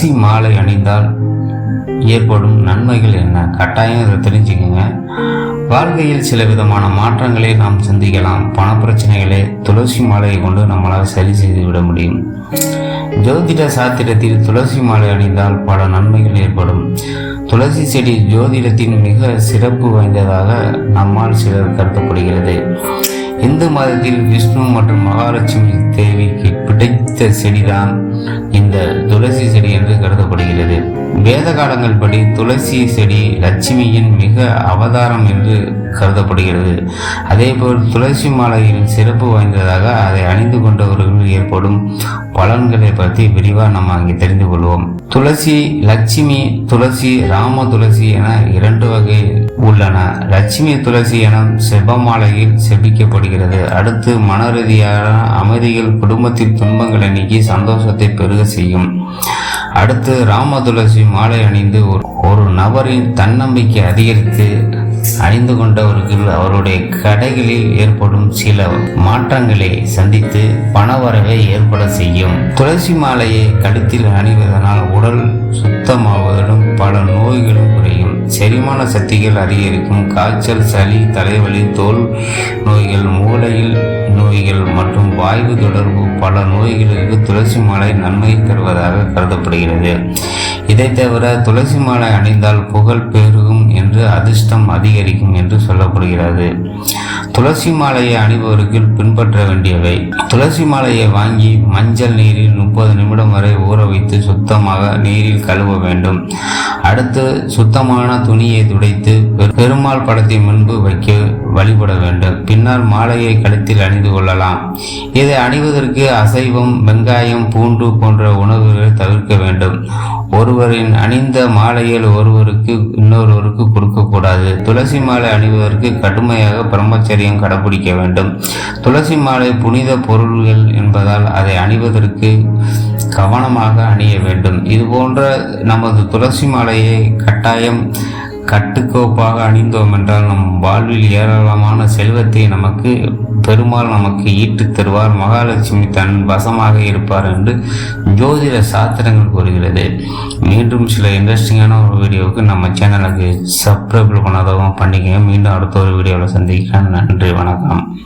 துளசி மாலை அணிந்தால் ஏற்படும் நன்மைகள் என்ன? கட்டாயம் இதை தெரிஞ்சுக்கோங்க. வாழ்க்கையில் சில விதமான மாற்றங்களை நாம் சிந்திக்கலாம். பணப்பிரச்சனைகளை துளசி மாலையை கொண்டு நம்மளால் சரி செய்து விட முடியும். ஜோதிட சாத்திரத்தில் துளசி மாலை அணிந்தால் பல நன்மைகள் ஏற்படும். துளசி செடி ஜோதிடத்தின் மிக சிறப்பு வாய்ந்ததாக நம்மால் சிலர் கருதப்படுகிறது. இந்து மதத்தில் விஷ்ணு மற்றும் மகாலட்சுமி தேவிக்கு பிடித்த செடிதான் துளசி செடி என்று கருதப்படுகிறது. வேத காலங்கள் படி துளசி செடி லட்சுமியின் மிக அவதாரம் என்று கருதப்படுகிறது. அதேபோல் துளசி மாலையின் சிறப்பு வாய்ந்ததாக அதை அணிந்து கொண்டவர்கள் ஏற்படும் பலன்களை பற்றி விரிவாக நாம் அங்கே தெரிந்து கொள்வோம். துளசி லட்சுமி துளசி ராம துளசி என இரண்டு வகை உள்ளன. லட்சுமி துளசி எனும் செபமாலையில் செபிக்கப்படுகிறது. அடுத்து மனரீதியான அமைதியில் அமைதிகள் குடும்பத்தில் துன்பங்களை நீக்கி சந்தோஷத்தை பெருக செய்யும். அடுத்து ராம துளசி மாலை அணிந்து ஒரு நபரின் தன்னம்பிக்கை அதிகரித்து அணிந்து கொண்டவர்கள் அவருடைய கடைகளில் ஏற்படும் சில மாற்றங்களை சந்தித்து பணவரவை ஏற்பட செய்யும். துளசி மாலையை கழுத்தில் அணிவதனால் உடல் சுத்தமாவதுடன் பல நோய்களும் குறையும். செரிமான சக்திகள் அதிகரிக்கும். காய்ச்சல் சளி தலைவலி தோல் நோய்கள் மூளையில் நோய்கள் மற்றும் வாய்வு தொடர்பு பல நோய்களுக்கு துளசி மாலை நன்மை தருவதாக கருதப்படுகிறது. இதை தவிர துளசி மாலை அணிந்தால் புகழ் பெருகும் என்று அதிர்ஷ்டம் அதிகரிக்கும் என்று சொல்லப்படுகிறது. துளசி மாலையை அணிபவருக்கு பின்பற்ற வேண்டியவை. துளசி மாலையை வாங்கி மஞ்சள் நீரில் முப்பது நிமிடம் வரை ஊற வைத்து சுத்தமாக நீரில் கழுவ வேண்டும். அடுத்து சுத்தமான துணியை துடைத்து பெருமாள் படத்தை முன்பு வைக்க வழிபட வேண்டும். பின்னர் மாலையை கழுத்தில் அணிந்து கொள்ளலாம். இதை அணிவதற்கு அசைவம் வெங்காயம் பூண்டு போன்ற உணவுகளை தவிர்க்க வேண்டும். ஒருவரின் அணிந்த மாலையில் ஒருவருக்கு இன்னொருவருக்கு கொடுக்கக்கூடாது. துளசி மாலை அணிவதற்கு கடுமையாக பிரம்மச்சரியம் கடைபிடிக்க வேண்டும். துளசி மாலை புனித பொருள்கள் என்பதால் அதை அணிவதற்கு கவனமாக அணிய வேண்டும். இது போன்ற நமது துளசி மாலையை கட்டாயம் கட்டுக்கோப்பாக அணிந்தோம் என்றால் நம் வாழ்வில் ஏராளமான செல்வத்தை நமக்கு பெருமாள் நமக்கு ஈட்டுத் தருவார். மகாலட்சுமி தன் வசமாக இருப்பார் என்று ஜோதிட சாத்திரங்கள் கூறுகிறது. மீண்டும் சில இன்ட்ரெஸ்டிங்கான ஒரு வீடியோவுக்கு நம்ம சேனலுக்கு சப்ஸ்கிரைப் பண்ணாதவங்க பண்ணிக்கங்க. மீண்டும் அடுத்த ஒரு வீடியோவில் சந்திக்கிறேன். நன்றி. வணக்கம்.